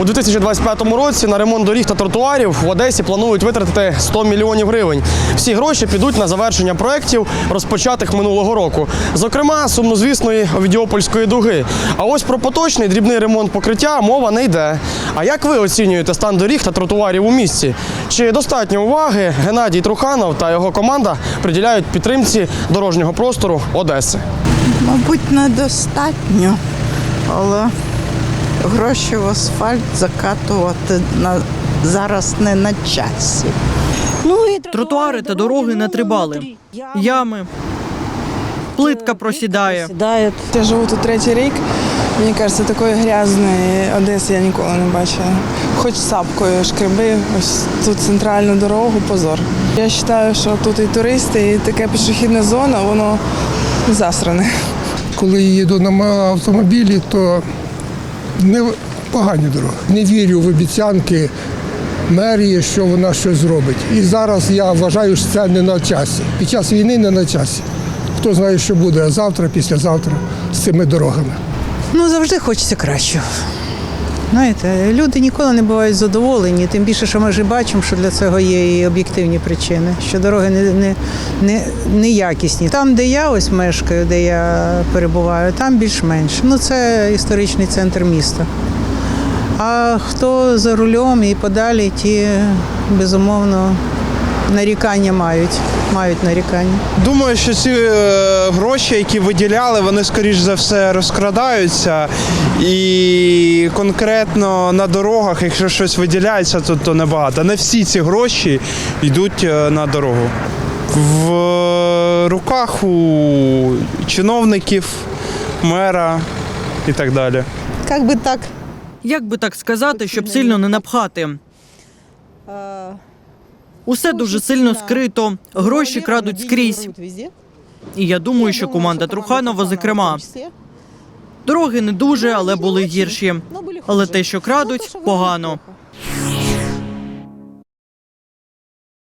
У 2025 році на ремонт доріг та тротуарів в Одесі планують витратити 100 мільйонів гривень. Всі гроші підуть на завершення проєктів, розпочатих минулого року. Зокрема, сумнозвісної Овідіопольської дуги. А ось про поточний дрібний ремонт покриття мова не йде. А як ви оцінюєте стан доріг та тротуарів у місті? Чи достатньо уваги Геннадій Труханов та його команда приділяють підтримці дорожнього простору Одеси? Мабуть, недостатньо, але гроші в асфальт закатувати на, зараз не на часі. Ну і Тротуари та дороги на три. Ями. Плитка просідає. Сідає. Я живу тут третій рік. Мені кажеться, такої грязної Одеси я ніколи не бачила. Хоч сапкою шкреби, ось тут центральну дорогу, позор. Я вважаю, що тут і туристи, і таке пішохідна зона, воно засране. Коли їду на автомобілі, то не погані дороги. Не вірю в обіцянки мерії, що вона щось зробить. І зараз я вважаю, що це не на часі. Під час війни не на часі. Хто знає, що буде завтра, післязавтра з цими дорогами. Ну, завжди хочеться кращого. Знаєте, люди ніколи не бувають задоволені, тим більше, що ми вже бачимо, що для цього є і об'єктивні причини, що дороги не, не, не, не якісні. Там, де я ось мешкаю, де я перебуваю, там більш-менш. Ну, це історичний центр міста. А хто за рулем і подалі, ті, безумовно, нарікання мають. Мають нарікання. Думаю, що ці е, гроші, які виділяли, вони скоріш за все розкрадаються. І конкретно на дорогах, якщо щось виділяється, то, то небагато. Не всі ці гроші йдуть е, на дорогу. В е, руках у чиновників, мера і так далі. Як би так. Як би так сказати, щоб сильно не напхати? Усе дуже сильно скрито, гроші крадуть скрізь. І я думаю, що команда Труханова, зокрема, дороги не дуже, але були гірші. Але те, що крадуть, погано.